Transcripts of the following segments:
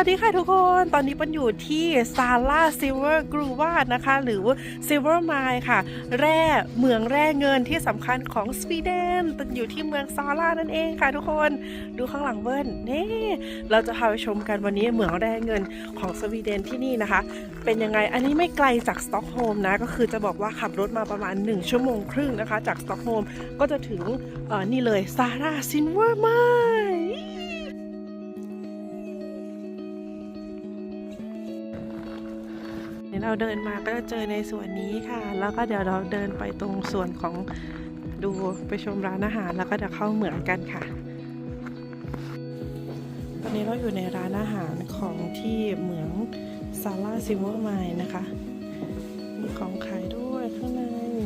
วัสดีค่ะทุกคน ตอนนี้ปันอยู่ที่ซาร่าซิลเวอร์กรูวานะคะ หรือซิลเวอร์ไมล์ค่ะ แร่เหมืองแร่เงินที่สำคัญของสวีเดนปันอยู่ที่เมืองซาร่านั่นเองค่ะทุกคน ดูข้างหลังเบิ้ลนี่เราจะพาไปชมกันวันนี้เหมืองแร่เงินของสวีเดนที่นี่นะคะ เป็นยังไง อันนี้ไม่ไกลจากสต็อกโฮล์มนะ ก็คือจะบอกว่าขับรถมาประมาณ 1 ชั่วโมงครึ่งนะคะ จากสต็อกโฮล์มก็จะถึงนี่เลยซาร่าซิลเวอร์ไมล์ ยวเราเดินมาก็จะเจอในส่วนนี้ค่ะ แล้วก็เดี๋ยวเราเดินไปตรงส่วนของดูไปชมร้านอาหาร แล้วก็เดี๋ยวเข้าเหมืองกันค่ะ ตอนนี้เราอยู่ในร้านอาหารของที่เหมืองซาร่าซิเวอร์ไมล์นะคะ มีของขายด้วยข้างใน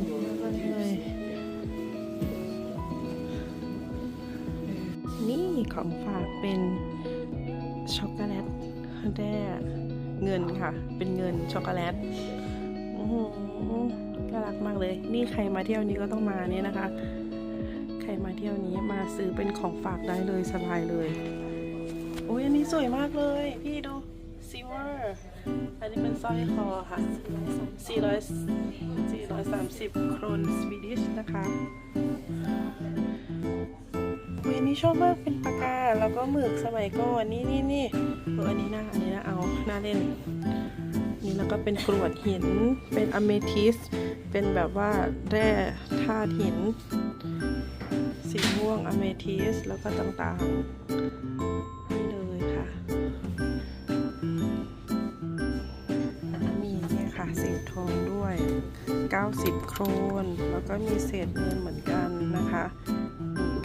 เยอะเลยนี่ของฝากเป็นช็อกโกแลตแร่ เงินค่ะ เป็นเงินช็อกโกแลตน่ารักมากเลย นี่ใครมาเที่ยวนี้ก็ต้องมาเนี่ยนะคะ ใครมาเที่ยวนี้มาซื้อเป็นของฝากได้เลยสบายเลย โอ้ยอันนี้สวยมากเลย พี่ดูซิเวอร์อันนี้เป็นสร้อยคอค่ะ 400 430 โครนสวีดิชนะคะเวยนี่ชอบมากเป็นปากกา แล้วก็หมึกสมัยก่อนนี่นี่นี่เอออันนี้น่าอันนี้น่าเอาน่าเล่น นี่แล้วก็เป็นกรวดหินเป็นอเมทิสเป็นแบบว่าแร่ธาตุหิน สีม่วงอเมทิสแล้วก็ต่างๆนี่เลยค่ะ มีเนี่ยค่ะเศษทองด้วย 90 โครน แล้วก็มีเศษเงินเหมือนกันนะคะ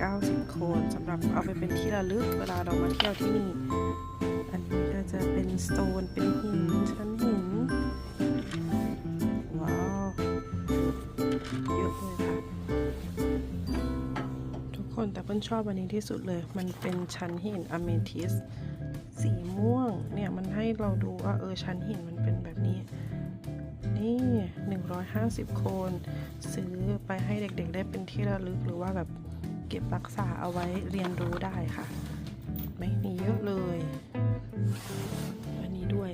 90 โคนสำหรับเอาไปเป็นที่ระลึกเวลาเรามาเที่ยวที่นี่ อันนี้ก็จะเป็นสโตนเป็นหินชั้นหิน ว้าวเยอะเลยค่ะ ทุกคนแต่เพิ่นชอบอันนี้ที่สุดเลย มันเป็นชั้นหินอเมทิสสีม่วงเนี่ยมันให้เราดูว่าเออชั้นหินมันเป็นแบบนี้นี่ 150 โคน ซื้อไปให้เด็กๆ ได้เป็นที่ระลึกหรือว่าแบบ เก็บรักษาเอาไว้เรียนรู้ได้ค่ะ ไม่มีเยอะเลยอันนี้ด้วย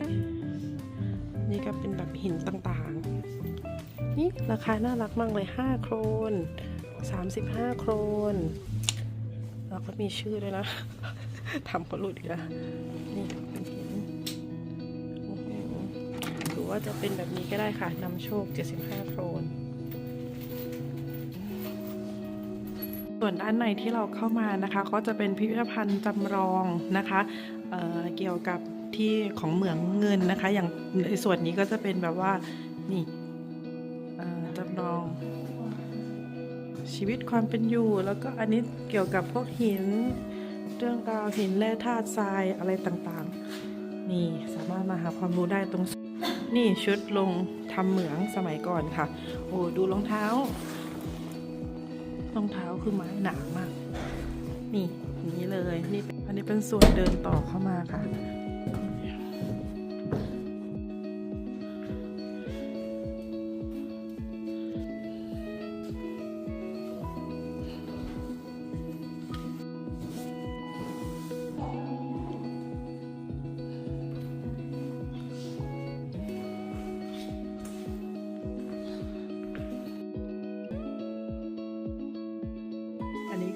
นี่ก็เป็นแบบหินต่างๆ นี่ราคาน่ารักมากเลย 5 โครน 35 โครนแล้วก็มีชื่อด้วยนะทำก็หลุดอีกแล้วนี่เป็นหินหรือว่าจะเป็นแบบนี้ก็ได้ค่ะนำโชค 75 โครน ส่วนด้านในที่เราเข้ามานะคะ ก็จะเป็นพิพิธภัณฑ์จำลองนะคะเเกี่ยวกับที่ของเหมืองเงินนะคะ อย่างในส่วนนี้ก็จะเป็นแบบว่านี่จำลองชีวิตความเป็นอยู่ แล้วก็อันนี้เกี่ยวกับพวกหินเรื่องราวหินแร่ธาตุทรายอะไรต่างๆ นี่สามารถมาหาความรู้ได้ตรงนี่ชุดลงทำเหมืองสมัยก่อนค่ะ โอ้ดูรองเท้า รองเท้าคือไม้หนามาก นี่นี้เลย นี่อันนี้เป็นส่วนเดินต่อเข้ามาค่ะ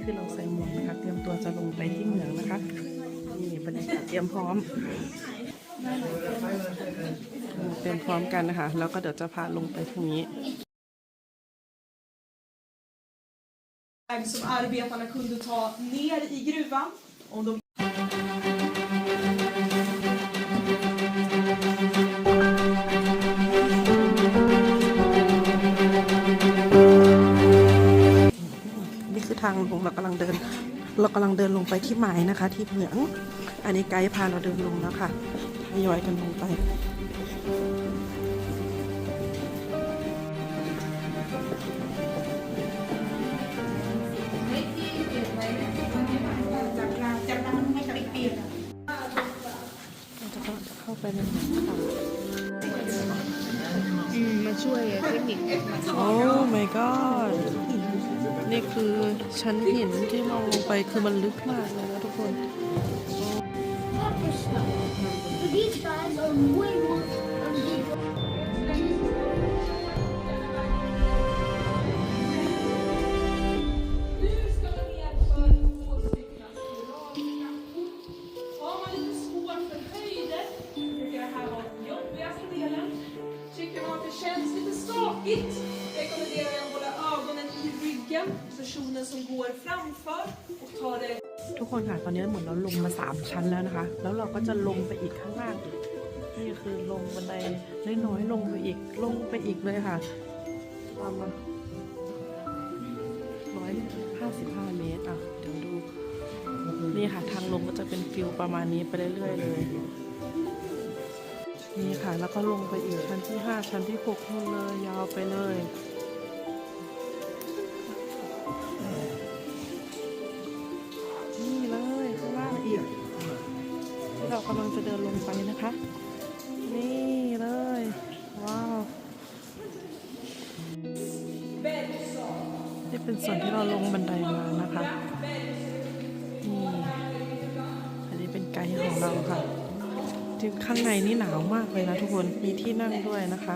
คือเราใส่หมวกนะคะ เตรียมตัวจะลงไปที่เหมืองนะคะนี่บรรยากาศเตรียมพร้อมเตรียมพร้อมกันนะคะ แล้วก็เดี๋ยวจะพาลงไปทางนี้ som arbetarna kunde ta ner i gruvan om de างลงเรากำลังเดิน เรากำลังเดินลงไปที่หมายนะคะ ที่เหมือง อันนี้ไกด์พาเราเดินลงแล้วค่ะทยอยกันลงไปเราจะเข้าไปในเหมืองค่ะอืมมาช่วยเทคนิคโอ้ my god นี่คือชั้นหินที่มองลงไปคือมันลึกมากเลยนะทุกคน these guys are way more ทุกคนค่ะ ตอนนี้เหมือนเราลงมา3ชั้นแล้วนะคะ แล้วเราก็จะลงไปอีกข้างล่างอีกนี่คือลงบันไดน้อยๆลงไปอีกลงไปอีกเลยค่ะประมาณร้อยห้าสิบห้าเมตรอะเดี๋ยวดู นี่ค่ะทางลงก็จะเป็นฟิลประมาณนี้ไปเรื่อยๆเลยนี่ค่ะ แล้วก็ลงไปอีกชั้นที่5ชั้นที่6นู่นเลยยาวไปเลย เป็นส่วนที่เราลงบันไดมานะคะนี่อันนี้เป็นไกด์ของเราค่ะที่ข้างในนี่หนาวมากเลยนะทุกคน มีที่นั่งด้วยนะคะ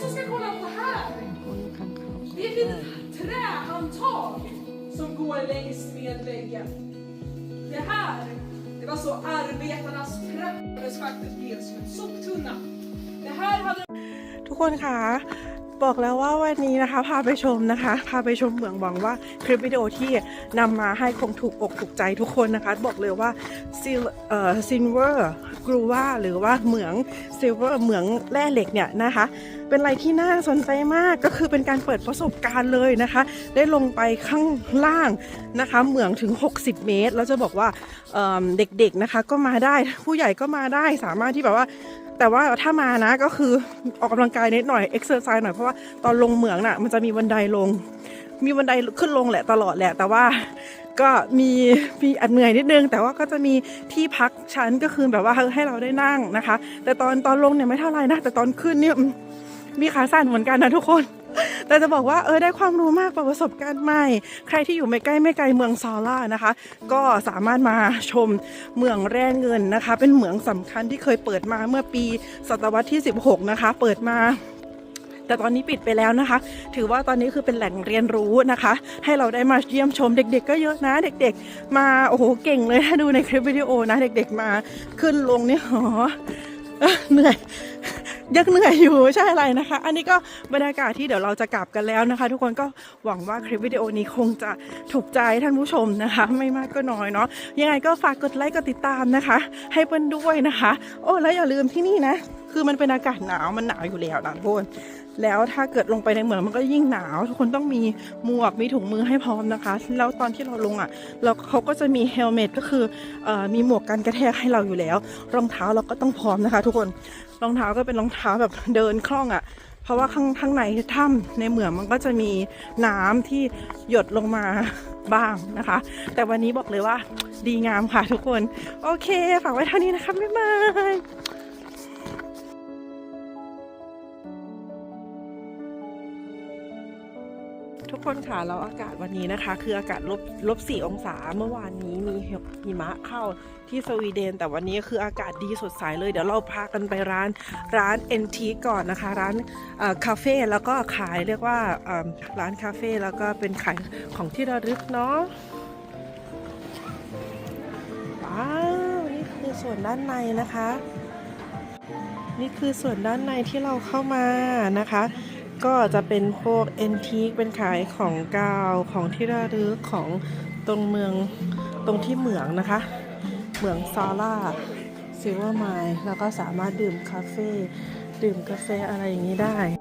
Det vi också ska kolla på här, คนค้างคาวก็ det är ett ได้ litet trähandtag som går längs med väggen. Det här, det var så arbetarnas praktades faktiskt blev som en soptunna. Det här hade ทุกคนคะ บอกแล้วว่าวันนี้นะคะ พาไปชมนะคะ พาไปชมเหมืองหวังว่าคลิปวิดีโอที่นำมาให้คงถูกอกถูกใจทุกคนนะคะ บอกเลยว่าซิลเอ่อซินเวอร์กรูว่าหรือว่าเหมืองซิลเวอร์เหมืองแร่เหล็กเนี่ยนะคะ เป็นอะไรที่น่าสนใจมากก็คือเป็นการเปิดประสบการณ์เลยนะคะ ได้ลงไปข้างล่างนะคะ เหมืองถึง 60 เมตร แล้วจะบอกว่าเเด็กๆนะคะก็มาได้ผู้ใหญ่ก็มาได้สามารถที่แบบว่า แต่ว่าถ้ามานะก็คือออกกำลังกายนิดหน่อยเอ็กซ์เซอร์ไซส์หน่อยเพราะว่าตอนลงเหมืองน่ะมันจะมีบันไดลง มีบันไดขึ้นลงแหละตลอดแหละ แต่ว่าก็มีมีอัดเหนื่อยนิดนึง แต่ว่าก็จะมีที่พักชั้นก็คือแบบว่าให้เราได้นั่งนะคะ แต่ตอนตอนลงเนี่ยไม่เท่าไหร่นะแต่ตอนขึ้นเนี่ยมีขาสั่นเหมือนกันนะทุกคน แต่จะบอกว่าเออได้ความรู้มากประสบการณ์ใหม่ ใครที่อยู่ไม่ใกล้ไม่ไกลเมืองซอล่านะคะ ก็สามารถมาชมเมืองแร่เงินนะคะ เป็นเหมืองสำคัญที่เคยเปิดมาเมื่อปีศตวรรษที่ 16 นะคะ เปิดมาแต่ตอนนี้ปิดไปแล้วนะคะ ถือว่าตอนนี้คือเป็นแหล่งเรียนรู้นะคะ ให้เราได้มาเยี่ยมชมเด็ก ๆ ก็เยอะนะ เด็ก ๆ มาโอ้โหเก่งเลยถ้าดูในคลิปวิดีโอนะ เด็ก ๆ มาขึ้นลงนี่หอเอ้อเหนื่อย ยังเหนื่อยอยู่ใช่อะไรนะคะ อันนี้ก็บรรยากาศที่เดี๋ยวเราจะกลับกันแล้วนะคะ ทุกคนก็หวังว่าคลิปวิดีโอนี้คงจะถูกใจท่านผู้ชมนะคะ ไม่มากก็น้อยเนาะยังไงก็ฝากกดไลค์กดติดตามนะคะ ให้เปิ้นด้วยนะคะ โอ้แล้วอย่าลืมที่นี่นะ คือมันเป็นอากาศหนาวมันหนาวอยู่แล้วนะทุกคนแล้วถ้าเกิดลงไปในเหมืองมันก็ยิ่งหนาว ทุกคนต้องมีหมวกมีถุงมือให้พร้อมนะคะ แล้วตอนที่เราลงอะเราเขาก็จะมีเฮลเมตก็คืออมีหมวกกันกระแทกให้เราอยู่แล้ว รองเท้าเราก็ต้องพร้อมนะคะ ทุกคนรองเท้าก็เป็นรองเท้าแบบเดินคล่องอะเพราะว่าข้างข้างในถ้ำในเหมืองมันก็จะมีน้ำที่หยดลงมาบ้างนะคะ แต่วันนี้บอกเลยว่าดีงามค่ะทุกคน โอเค ฝากไว้เท่านี้นะคะบ๊ายบาย คนค่ะแล้วอากาศวันนี้นะคะ คืออากาศลบลบสี่องศาเมื่อวานนี้มีหิมะเข้าที่สวีเดน แต่วันนี้คืออากาศดีสดใสเลย เดี๋ยวเราพากันไปร้านร้านเอ็นทีก่อนนะคะ ร้านคาเฟ่แล้วก็ขายเรียกว่าร้านคาเฟ่แล้วก็เป็นขายของที่ระลึกเนาะว้าวนี่คือส่วนด้านในนะคะ นี่คือส่วนด้านในที่เราเข้ามานะคะ ก็จะเป็นพวกเอนทีเป็นขายของกาวของที่ระลึกของตรงเมืองตรงที่เหมืองนะคะ เหมืองซาร่าซิลเวอร์ไมล์แล้วก็สามารถดื่มคาเฟ่ดื่มกาแฟอะไรอย่างนี้ได้